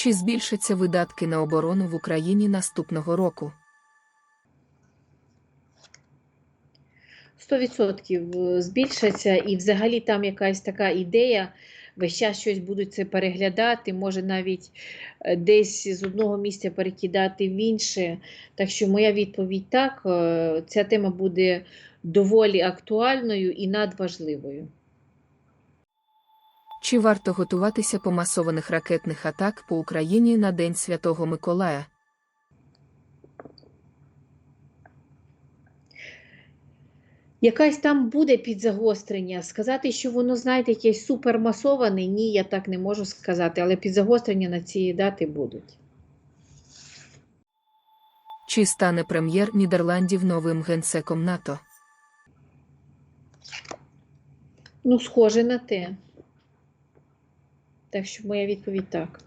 Чи збільшаться видатки на оборону в Україні наступного року? 100% збільшаться, і взагалі там якась така ідея, весь час щось будуть це переглядати, може навіть е, десь з одного місця перекидати в інше. Так що моя відповідь так, е, ця тема буде доволі актуальною і надважливою. Чи варто готуватися по масованих ракетних атак по Україні на День Святого Миколая? Якась там буде підзагострення. Сказати, що воно, знаєте, якесь супермасоване, ні, я так не можу сказати, але підзагострення на ці дати будуть. Чи стане прем'єр Нідерландів новим генсеком НАТО? Ну, схоже на те. Так що моя відповідь так.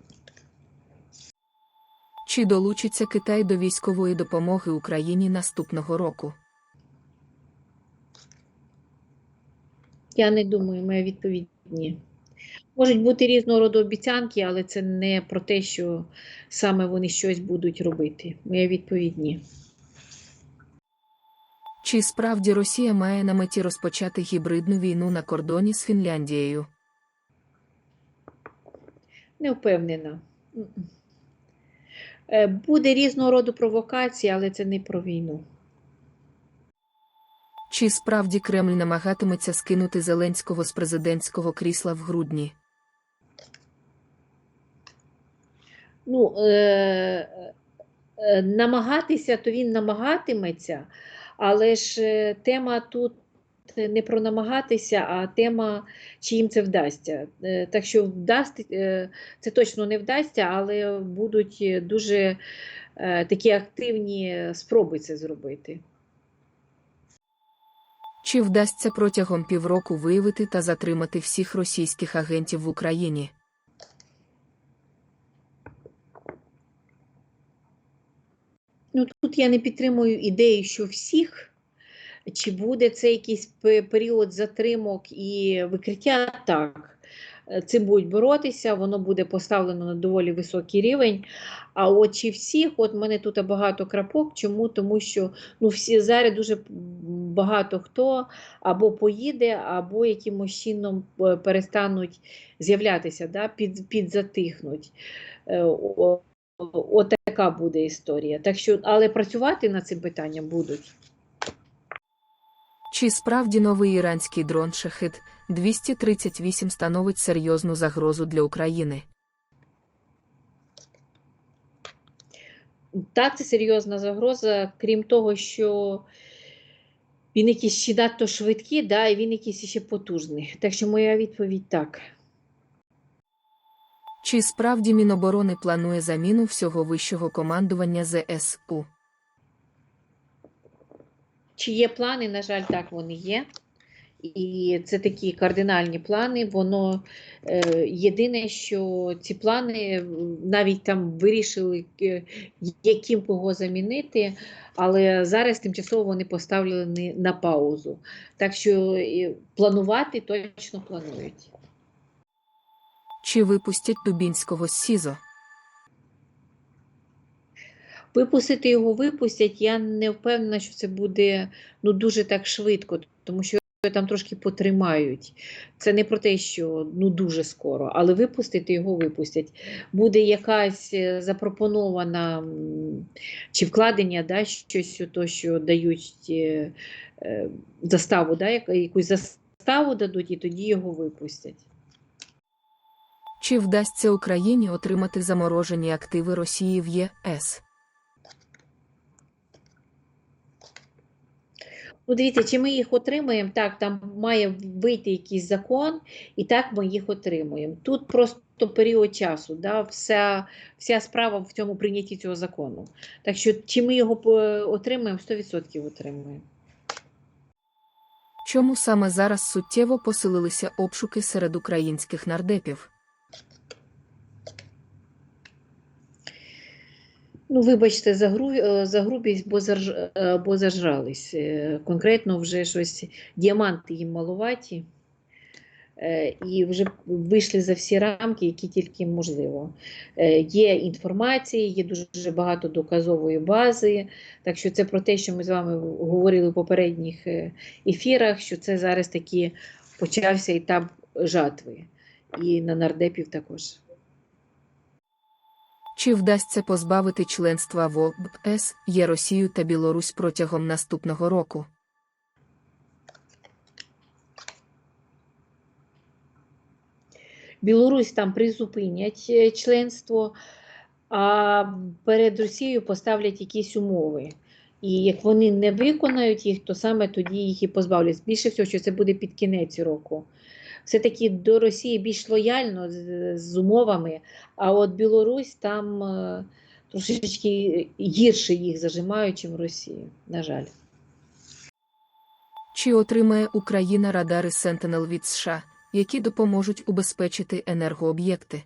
Чи долучиться Китай до військової допомоги Україні наступного року? Я не думаю, моя відповідь ні. Можуть бути різного роду обіцянки, але це не про те, що саме вони щось будуть робити. Моя відповідь ні. Чи справді Росія має на меті розпочати гібридну війну на кордоні з Фінляндією? Не впевнена. Е, Буде різного роду провокації, але це не про війну. Чи справді Кремль намагатиметься скинути Зеленського з президентського крісла в грудні? Ну, е, е, намагатися, то він намагатиметься, але ж е, тема тут не про намагатися, а тема, чи їм це вдасться. Е, Так що вдасть, е, це точно не вдасться, але будуть дуже е, такі активні спроби це зробити. Чи вдасться протягом півроку виявити та затримати всіх російських агентів в Україні? Ну, тут я не підтримую ідеї, що всіх, чи буде це якийсь період затримок і викриття, так. Е, Цим будуть боротися, воно буде поставлено на доволі високий рівень. А от чи всіх, от мене тут багато крапок. Чому? Тому що ну, всі зараз дуже багато хто або поїде, або якимось чином е, перестануть з'являтися, да, під, підзатихнуть. Е, о- От така буде історія. Так що, але працювати над цим питанням будуть. Чи справді новий іранський дрон Шахид 238 становить серйозну загрозу для України? Так, це серйозна загроза, крім того, що він якийсь ще надто швидкий, да, і він якийсь ще потужний. Так що моя відповідь так. Чи справді Міноборони планує заміну всього вищого командування ЗСУ? Чи є плани? На жаль, так вони є. І це такі кардинальні плани. Воно е, єдине, що ці плани навіть там вирішили, е, яким кого замінити, але зараз тимчасово вони поставлені на паузу. Так що е, планувати точно планують. Чи випустять Дубінського СІЗО? Випустити його випустять, я не впевнена, що це буде ну, дуже так швидко, тому що там трошки потримають. Це не про те, що ну, дуже скоро, але випустити його випустять. Буде якась е, запропонована чи вкладення, да, щось то, що дають е, е, заставу, да, якусь заставу дадуть, і тоді його випустять. Чи вдасться Україні отримати заморожені активи Росії в ЄС? Ну, дивіться, чи ми їх отримаємо? Так, там має вийти якийсь закон, і так ми їх отримуємо. Тут просто період часу, да, вся, вся справа в цьому прийнятті цього закону. Так що, чи ми його по- отримаємо, 100% отримуємо. Чому саме зараз суттєво посилилися обшуки серед українських нардепів? Ну, вибачте, за, гру, е, за грубість, бо, зарж, е, бо зажрались. Е, Конкретно вже щось, діаманти їм малуваті. і вже вийшли за всі рамки, які тільки можливо. Є інформація, є дуже багато доказової бази. Так що це про те, що ми з вами говорили в попередніх ефірах, що це зараз таки почався етап жатви. І на нардепів також. Чи вдасться позбавити членства в ОБС є Росію та Білорусь протягом наступного року? Білорусь там призупинять е, членство, а перед Росією поставлять якісь умови. І як вони не виконають їх, то саме тоді їх і позбавлять. Більше всього, що це буде під кінець року. Все-таки до Росії більш лояльно з, з умовами, а от Білорусь там е, трошечки гірше їх зажимають, ніж Росію, на жаль. Чи отримає Україна радари Sentinel від США, які допоможуть убезпечити енергооб'єкти?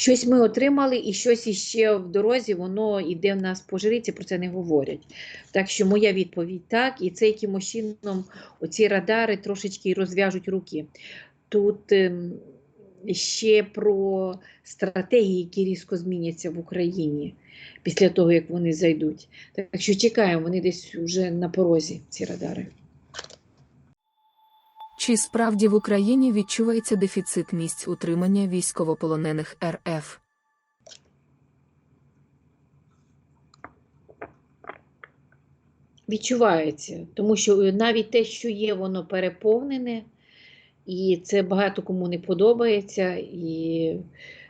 Щось ми отримали, і щось іще в дорозі, воно йде в нас по про це не говорять. Так що моя відповідь так, і це якимось чином оці радари трошечки розв'яжуть руки. Тут ем, ще про стратегії, які різко зміняться в Україні після того, як вони зайдуть. Так що чекаємо, вони десь вже на порозі, ці радари. Чи справді в Україні відчувається дефіцит місць утримання військовополонених РФ? Відчувається, тому що навіть те, що є, воно переповнене, і це багато кому не подобається. І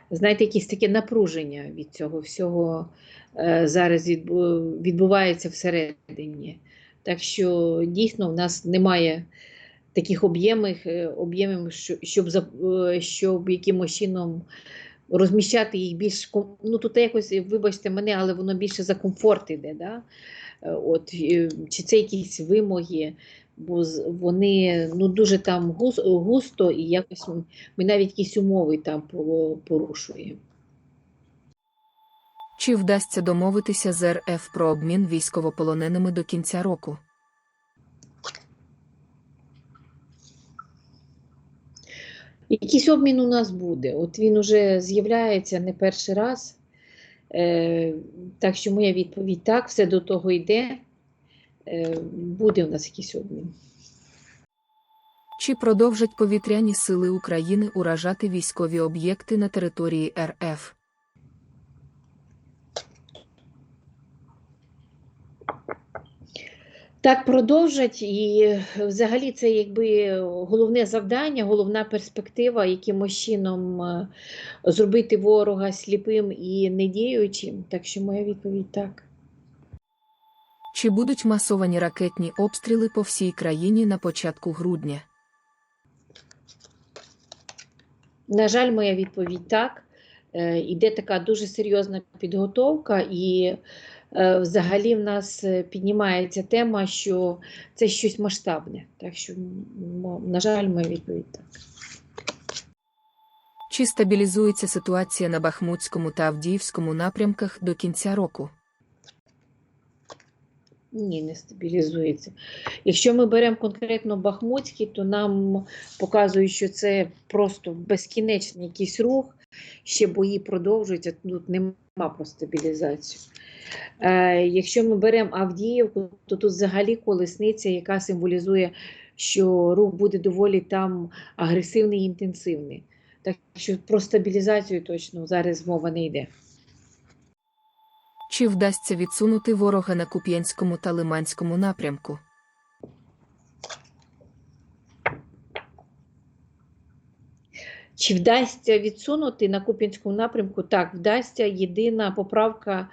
знаєте, якесь таке напруження від цього всього е, зараз відбувається всередині. Так що дійсно в нас немає таких об'ємів, е, об'ємів, щоб, е, щоб якимось чином розміщати їх більш ну тут якось, вибачте мене, але воно більше за комфорт іде. Да? Е, От, е, чи це якісь вимоги, бо вони ну, дуже там густо і якось ми навіть якісь умови там порушуємо. Чи вдасться домовитися з РФ про обмін військовополоненими до кінця року? Якийсь обмін у нас буде. От він уже з'являється не перший раз. Е, так що моя відповідь так, все до того йде. Е, буде у нас якийсь обмін. Чи продовжать повітряні сили України уражати військові об'єкти на території РФ? Так продовжать, і е, взагалі це якби головне завдання, головна перспектива, якимось чином е, зробити ворога сліпим і недіючим. Так що моя відповідь так. Чи будуть масовані ракетні обстріли по всій країні на початку грудня? На жаль, моя відповідь так. Е, Іде така дуже серйозна підготовка, і взагалі в нас е, піднімається тема, що це щось масштабне. Так що, на жаль, моя відповідь так. Чи стабілізується ситуація на Бахмутському та Авдіївському напрямках до кінця року? Ні, не стабілізується. Якщо ми беремо конкретно Бахмутський, то нам показують, що це просто безкінечний якийсь рух, ще бої продовжуються, тут нема про стабілізацію. Е, якщо ми беремо Авдіївку, то тут взагалі колесниця, яка символізує, що рух буде доволі там агресивний і інтенсивний. Так що про стабілізацію точно зараз мова не йде. Чи вдасться відсунути ворога на Куп'янському та Лиманському напрямку? Чи вдасться відсунути на Куп'янському напрямку? Так, вдасться. Єдина поправка,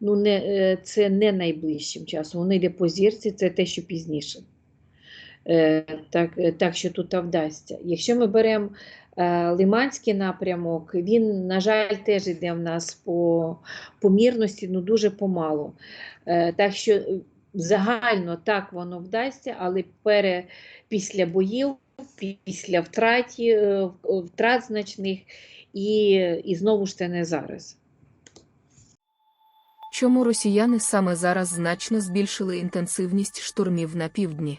ну не, е, це не найближчим часом. Воно йде по зірці, це те, що пізніше. Е, так, е, так що тут вдасться. Якщо ми беремо Лиманський напрямок, він, на жаль, теж йде в нас по помірності, ну дуже помалу. Е, так що загально так воно вдасться, але пере, після боїв після втраті, е, втрат значних, і, і знову ж це не зараз. Чому росіяни саме зараз значно збільшили інтенсивність штурмів на півдні?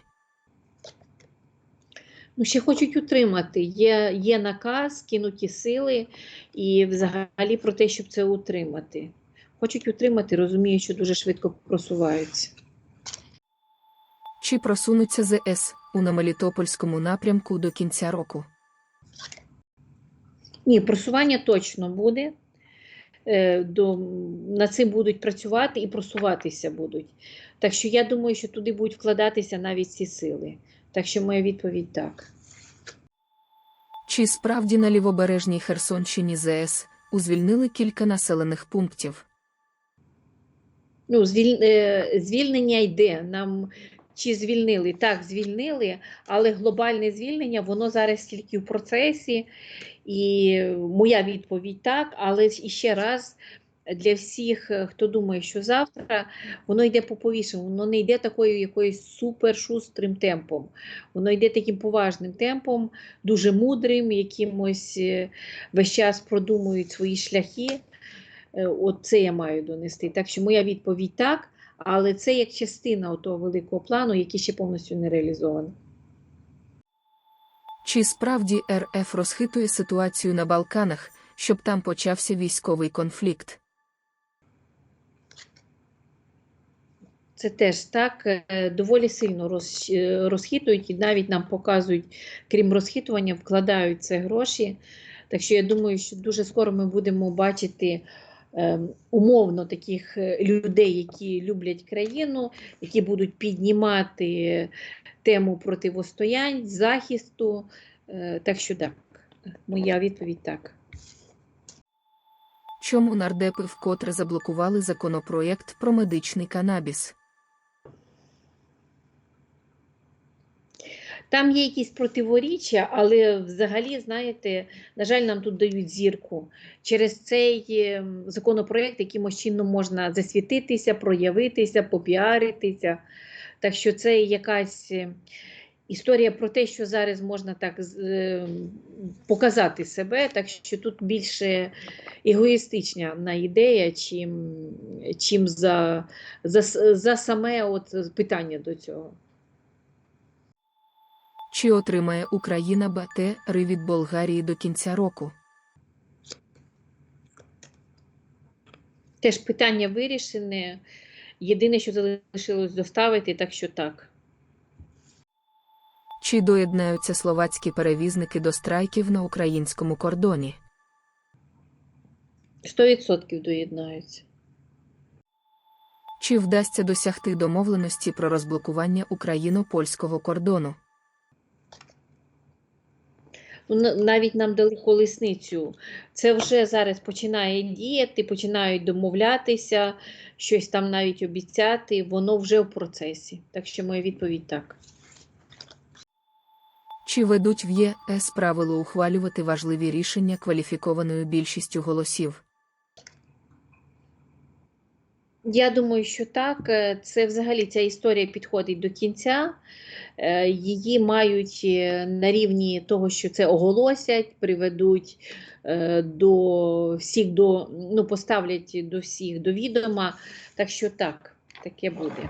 Ну, ще хочуть утримати. Є, є наказ, кинуті сили, і взагалі про те, щоб це утримати. Хочуть утримати, розумію, що дуже швидко просуваються. Чи просунуться ЗС у на Мелітопольському напрямку до кінця року? Ні, просування точно буде. Е, До, над цим будуть працювати і просуватися будуть. Так що я думаю, що туди будуть вкладатися навіть ці сили. Так що моя відповідь так. Чи справді на лівобережній Херсонщині ЗС узвільнили кілька населених пунктів? Ну, звіль, е, звільнення йде. Нам чи звільнили? Так, звільнили, але глобальне звільнення, воно зараз тільки в процесі. І моя відповідь так, але і ще раз. Для всіх, е, хто думає, що завтра воно йде по повішенню, воно не йде такою якоюсь супершустрим темпом. Воно йде таким поважним темпом, дуже мудрим, якимось е, весь час продумують свої шляхи. Е, От це я маю донести. Так що моя відповідь так, але це як частина того великого плану, який ще повністю не реалізований. Чи справді РФ розхитує ситуацію на Балканах, щоб там почався військовий конфлікт? Це теж так е, доволі сильно е, розхитують і навіть нам показують, крім розхитування, вкладають це гроші. Так що я думаю, що дуже скоро ми будемо бачити умовно таких е, людей, які люблять країну, які будуть піднімати тему противостоянь, захисту. Е, так що так, моя відповідь так. Чому нардепи вкотре заблокували законопроєкт про медичний канабіс? Там є якісь противоріччя, але взагалі, знаєте, на жаль, нам тут дають зірку. Через цей е, законопроект якимось чином можна засвітитися, проявитися, попіаритися. Так що це якась е, історія про те, що зараз можна так е, показати себе, так що тут більше егоїстична на ідея, чим, чим за, за, за саме от питання до цього. Чи отримає Україна БТРи від Болгарії до кінця року? Теж питання вирішене. Єдине, що залишилось доставити, так що так. Чи доєднаються словацькі перевізники до страйків на українському кордоні? 100% доєднаються. Чи вдасться досягти домовленості про розблокування україно-польського кордону? Ну, на- Навіть нам дали колесницю. Це вже зараз починає діяти, починають домовлятися, щось там навіть обіцяти. Воно вже в процесі. Так що моя відповідь так. Чи ведуть в ЄС правило ухвалювати важливі рішення кваліфікованою більшістю голосів? Я думаю, що так. Е, Це взагалі ця історія підходить до кінця. Е, Її мають е, на рівні того, що це оголосять, приведуть до всіх до ну, поставлять до всіх до відома. Так що так, таке буде.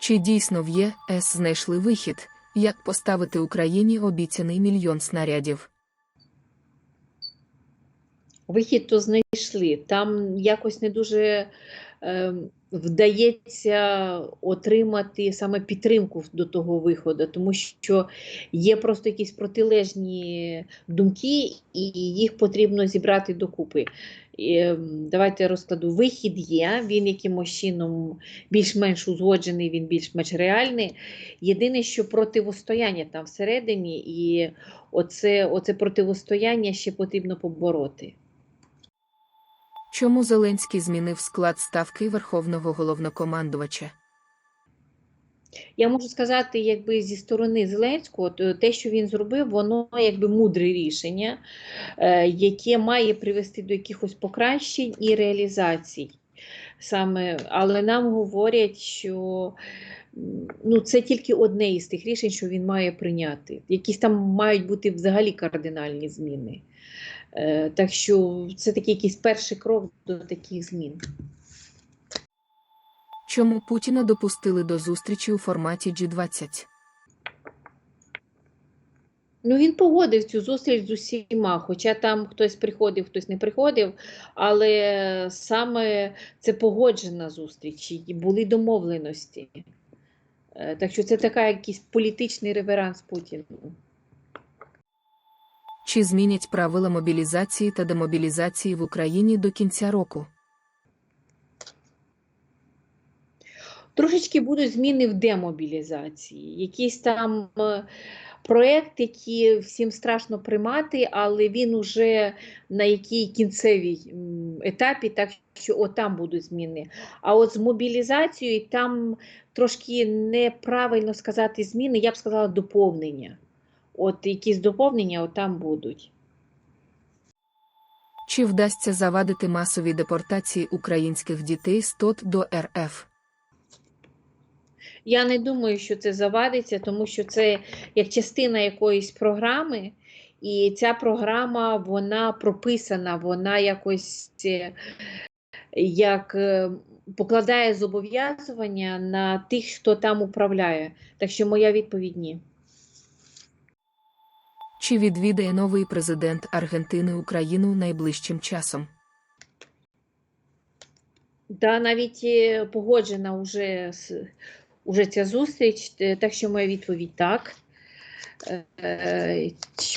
Чи дійсно в ЄС знайшли вихід, як поставити Україні обіцяний мільйон снарядів? Вихід то знайшли. Там якось не дуже е, вдається отримати саме підтримку до того виходу, тому що є просто якісь протилежні думки, і їх потрібно зібрати докупи. І, е, давайте розкладу. Вихід є, він якимось чином більш-менш узгоджений, він більш-менш реальний. Єдине, що противостояння там всередині, і оце, оце противостояння ще потрібно побороти. Чому Зеленський змінив склад ставки Верховного головнокомандувача? Я можу сказати, якби зі сторони Зеленського, то те, що він зробив, воно якби мудре рішення, е, яке має привести до якихось покращень і реалізацій. Саме, але нам говорять, що ну, це тільки одне із тих рішень, що він має прийняти. Якісь там мають бути взагалі кардинальні зміни. Е, Так що це такий якийсь перший крок до таких змін. Чому Путіна допустили до зустрічі у форматі G20? Ну, він погодив цю зустріч з усіма, хоча там хтось приходив, хтось не приходив, але саме це погоджена зустріч, і були домовленості. Е, Так що це така якийсь політичний реверанс Путіну. Чи змінять правила мобілізації та демобілізації в Україні до кінця року? Трошечки будуть зміни в демобілізації. Якийсь там е, проєкт, який всім страшно приймати, але він уже на якій кінцевій етапі, так що отам будуть зміни. А от з мобілізацією там трошки неправильно сказати зміни, я б сказала доповнення. От якісь доповнення отам будуть. Чи вдасться завадити масовій депортації українських дітей з ТОТ до РФ? Я не думаю, що це завадиться, тому що це як частина якоїсь програми, і ця програма вона прописана, вона якось е, як е, покладає зобов'язування на тих, хто там управляє. Так що моя відповідь ні. Чи відвідає новий президент Аргентини Україну найближчим часом? Да, навіть е, погоджена вже, уже ця зустріч, е, так що моя відповідь так. Е,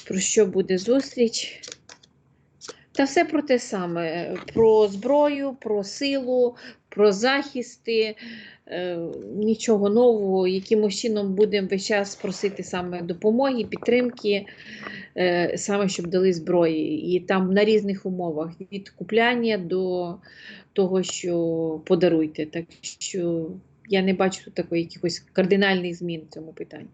Про що буде зустріч? Та все про те саме: про зброю, про силу, про захисти, е, нічого нового, якимось чином будемо весь час просити саме допомоги, підтримки, е, саме щоб дали зброї. І там на різних умовах від купляння до того, що подаруйте. Так що я не бачу такої якихось кардинальних змін в цьому питанні.